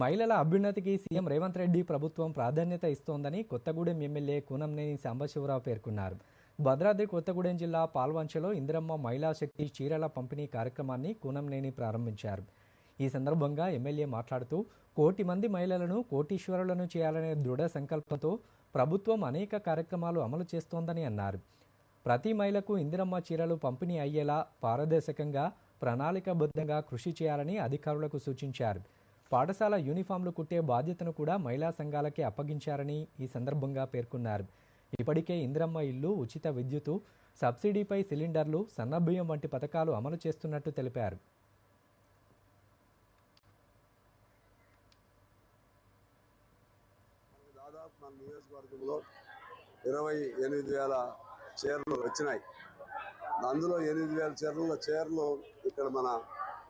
మహిళల అభ్యున్నతికి సీఎం రేవంత్ రెడ్డి ప్రభుత్వం ప్రాధాన్యత ఇస్తోందని కొత్తగూడెం ఎమ్మెల్యే కూనంనేని సాంబశివరావు పేర్కొన్నారు. భద్రాద్రి కొత్తగూడెం జిల్లా పాల్వంచలో ఇందిరమ్మ మహిళా శక్తి చీరల పంపిణీ కార్యక్రమాన్ని కూనంనేని ప్రారంభించారు. ఈ సందర్భంగా ఎమ్మెల్యే మాట్లాడుతూ కోటి మంది మహిళలను కోటీశ్వరులను చేయాలనే దృఢ సంకల్పంతో ప్రభుత్వం అనేక కార్యక్రమాలు అమలు చేస్తోందని అన్నారు. ప్రతి మహిళకు ఇందిరమ్మ చీరలు పంపిణీ అయ్యేలా పారదర్శకంగా ప్రణాళికాబద్ధంగా కృషి చేయాలని అధికారులకు సూచించారు. పాఠశాల యూనిఫామ్లు కుట్టే బాధ్యతను కూడా మహిళా సంఘాలకే అప్పగించారని ఈ సందర్భంగా పేర్కొన్నారు. ఇప్పటికే ఇందిరమ్మ ఇల్లు ఉచిత విద్యుత్తు సబ్సిడీపై సిలిండర్లు సన్నబియ్యం వంటి పథకాలు అమలు చేస్తున్నట్టు తెలిపారు. దాదాపు మన నియోజకవర్గంలో ఇరవై ఎనిమిది వేల చీరలు వచ్చినాయి. అందులో ఎనిమిది వేల చీరలు చీరలు ఇక్కడ మన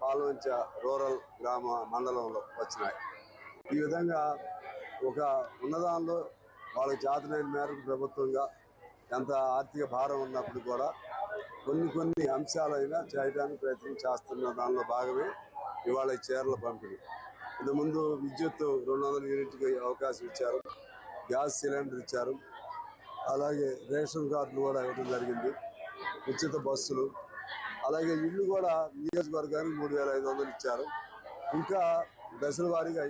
పాల్వంచ రూరల్ గ్రామ మండలంలో వచ్చినాయి. ఈ విధంగా ఒక ఉన్నదానిలో వాళ్ళకి చేతనైన మేరకు ప్రభుత్వంగా ఎంత ఆర్థిక భారం ఉన్నప్పుడు కూడా కొన్ని కొన్ని అంశాలైనా చేయడానికి ప్రయత్నం చేస్తున్న దానిలో భాగమే ఇవాళ చీరల పంపిణీ. ఇంత ముందు విద్యుత్ రెండు వందల యూనిట్కి అవకాశం ఇచ్చారు గ్యాస్ సిలిండర్ ఇచ్చారు అలాగే రేషన్ కార్డులు కూడా ఇవ్వడం జరిగింది ఉచిత బస్సులు అలాగే ఇల్లు కూడా నియోజకవర్గానికి మూడు వేల ఐదు వందలు ఇచ్చారు. ఇంకా దశల వారీగా